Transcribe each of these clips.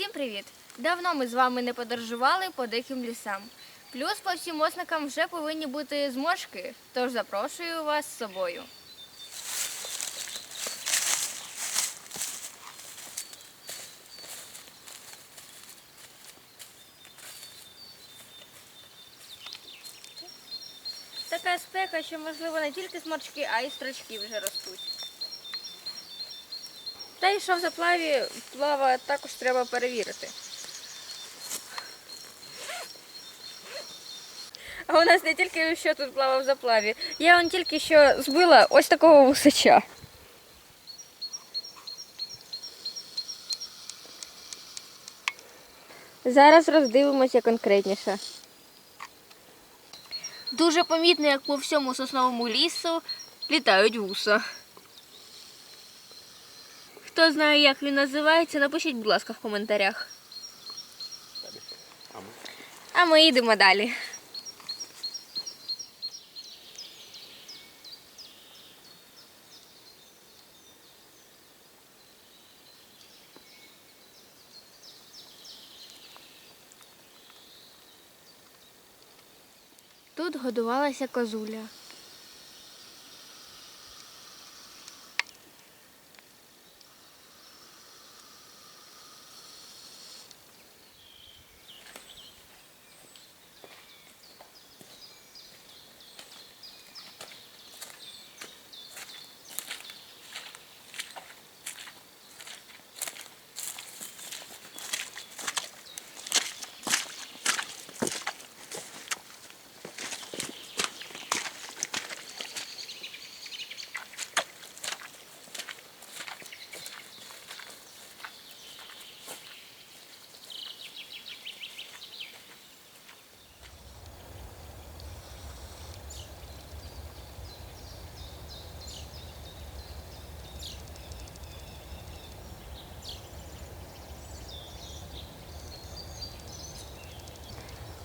Всім привіт! Давно ми з вами не подорожували по диким лісам. Плюс по всім ознакам вже повинні бути зморшки, тож запрошую вас з собою. Така спека, що можливо не тільки сморчки, а й строчки вже ростуть. Та й що в заплаві плава також треба перевірити. А у нас не тільки що тут плавав в заплаві. Я он тільки що збила ось такого вусача. Зараз роздивимося конкретніше. Дуже помітно, як по всьому сосновому лісу літають вуса. Хто знає, як він називається, напишіть, будь ласка, в коментарях. А ми йдемо далі. Тут годувалася козуля.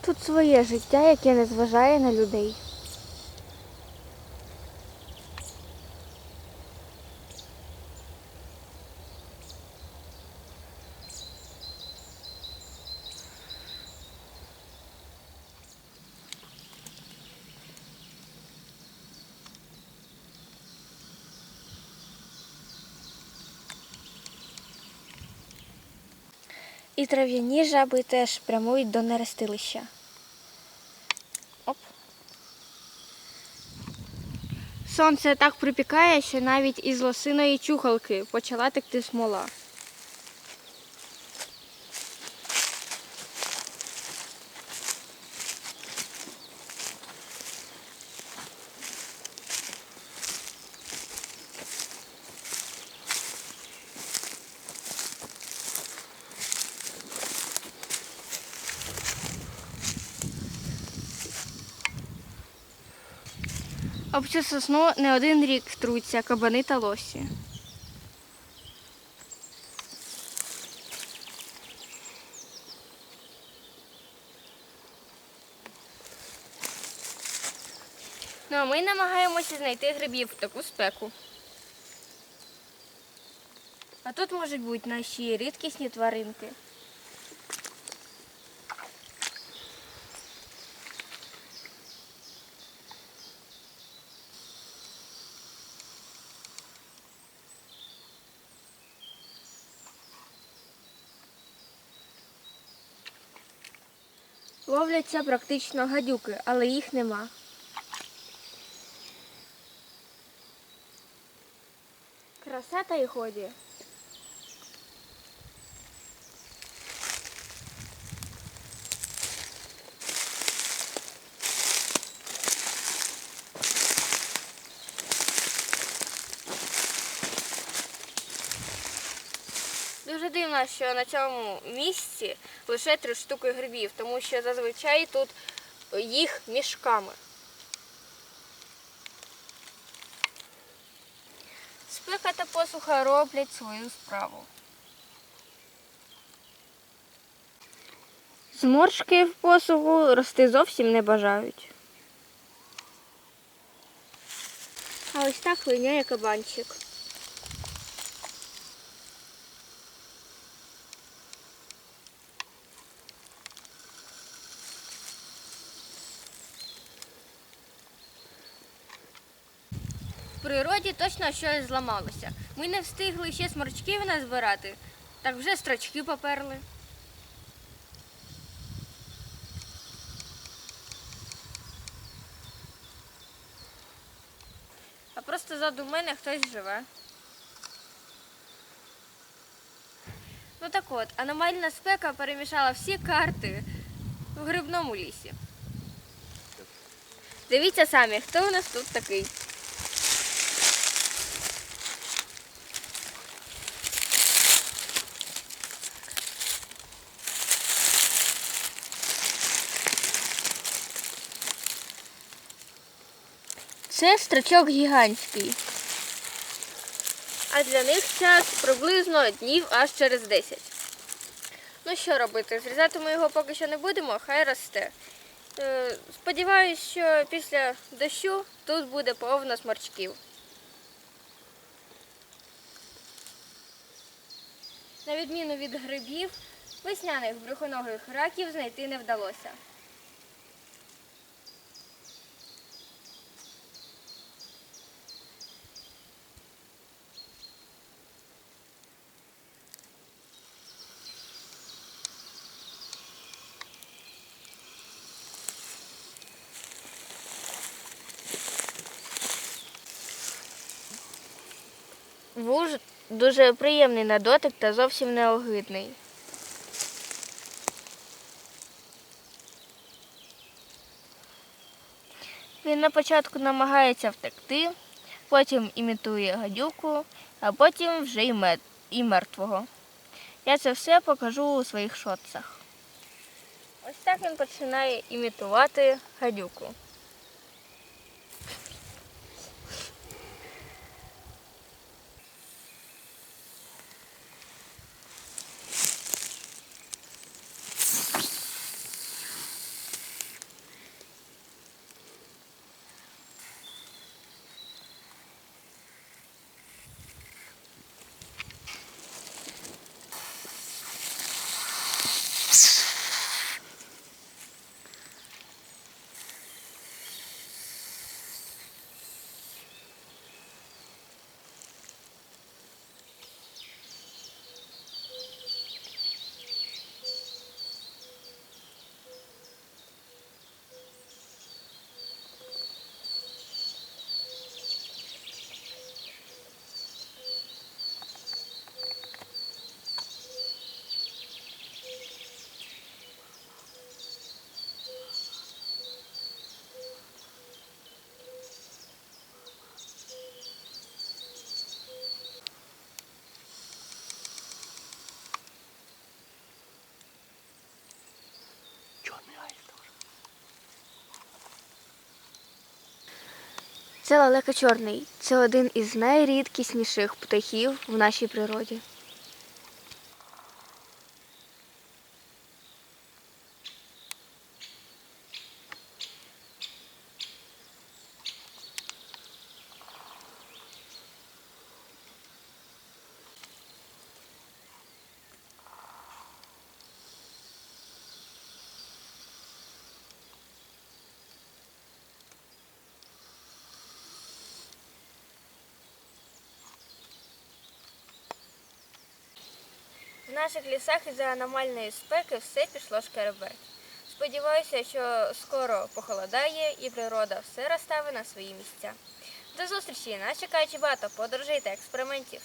Тут своє життя, яке не зважає на людей. І трав'яні жаби теж прямують до нерестилища. Сонце так припікає, що навіть із лосиної чухалки почала текти смола. Об цю сосну не один рік труться кабани та лосі. Ну а ми намагаємося знайти грибів в таку спеку. А тут можуть бути наші рідкісні тваринки. Ловляться практично гадюки, але їх нема. Краса та й ході. Дуже дивно, що на цьому місці лише три штуки грибів, тому що зазвичай тут їх мішками. Спека та посуха роблять свою справу. Зморшки в посуху рости зовсім не бажають. А ось так линяє кабанчик. Природі точно щось зламалося. Ми не встигли ще сморчків назбирати, так вже строчки поперли. А просто ззаду мене хтось живе. Ну так от, аномальна спека перемішала всі карти в грибному лісі. Дивіться самі, хто у нас тут такий. Це строчок гігантський. А для них час приблизно днів аж через 10. Ну що робити? Зрізати ми його поки що не будемо, хай росте. Е, Сподіваюсь, що після дощу тут буде повно сморчків. На відміну від грибів, весняних брюхоногих раків знайти не вдалося. Вуж дуже приємний на дотик та зовсім не огидний. Він на початку намагається втекти, потім імітує гадюку, а потім вже і мертвого. Я це все покажу у своїх шотцах. Ось так він починає імітувати гадюку. Це лелека чорний. Це один із найрідкісніших птахів в нашій природі. В наших лісах із-за аномальної спеки все пішло шкереберть. Сподіваюся, що скоро похолодає і природа все розставить на свої місця. До зустрічі! Нас чекає багато подорожей та експериментів.